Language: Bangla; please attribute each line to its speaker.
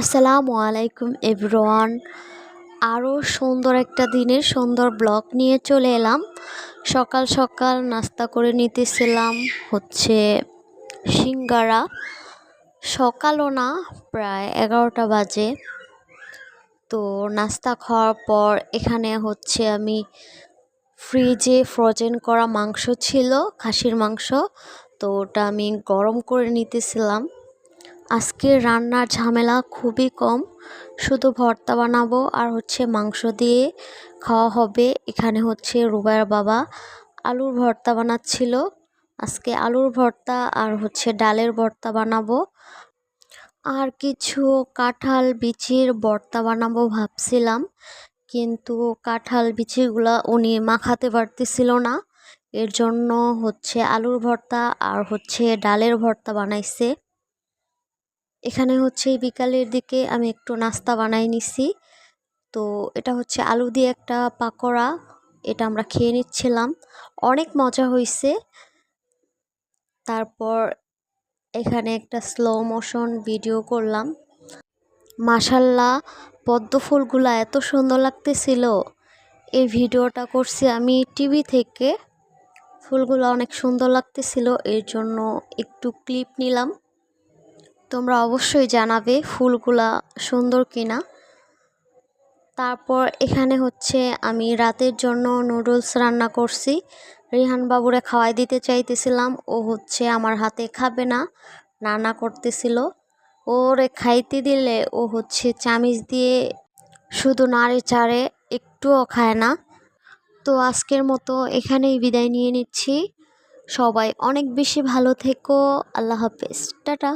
Speaker 1: আসসালামু আলাইকুম এভরিওয়ান। আরও সুন্দর একটা দিনের সুন্দর ব্লগ নিয়ে চলে এলাম। সকাল সকাল নাস্তা করে নিতেছিলাম হচ্ছে সিঙ্গারা। সকালও না, প্রায় এগারোটা বাজে। তো নাস্তা খাওয়ার পর এখানে হচ্ছে আমি ফ্রিজে ফ্রোজেন করা মাংস ছিল, খাসির মাংস। তো ওটা আমি গরম করে নিতেছিলাম। আজকে রান্নার ঝামেলা খুবই কম। শুধু ভর্তা বানাবো আর হচ্ছে মাংস দিয়ে খাওয়া হবে। এখানে হচ্ছে রুবাইয়ের বাবা আলুর ভর্তা বানাচ্ছিল। আজকে আলুর ভর্তা আর হচ্ছে ডালের ভর্তা বানাবো। আর কিছু কাঁঠাল বিচির ভর্তা বানাবো ভাবছিলাম। কিন্তু কাঁঠাল বিচিগুলা উনি মাখাতে পারতেছিল না। এর জন্য হচ্ছে আলুর ভর্তা আর হচ্ছে ডালের ভর্তা বানাইছে। এখানে হচ্ছে বিকালের দিকে আমি একটু নাস্তা বানাই নিছি। তো এটা হচ্ছে আলু দিয়ে একটা পাকোড়া, এটা আমরা খেয়ে নিচ্ছিলাম। অনেক মজা হয়েছে তারপর এখানে একটা স্লো মোশন ভিডিও করলাম। মাসাল্লাহ পদ্ম ফুলগুলো এত সুন্দর লাগতেছিল। এই ভিডিওটা করছি আমি টিভি থেকে। ফুলগুলো অনেক সুন্দর লাগতেছিল, এর জন্য একটু ক্লিপ নিলাম। তোমরা অবশ্যই জানাবে ফুলগুলা সুন্দর কিনা। তারপর এখানে হচ্ছে আমি রাতের জন্য নুডলস রান্না করছি। রিহান বাবুরে খাওয়াই দিতে চাইতেছিলাম, ও হচ্ছে আমার হাতে খাবে না, রান্না করতেছিল। ওরে খাইতে দিলে ও হচ্ছে চামিচ দিয়ে শুধু নাড়ে চাড়ে একটুও খায় না। তো আজকের মতো এখানেই বিদায় নিয়ে নিচ্ছি। সবাই অনেক বেশি ভালো থেকো, আল্লাহ হাফেজ, টাটা।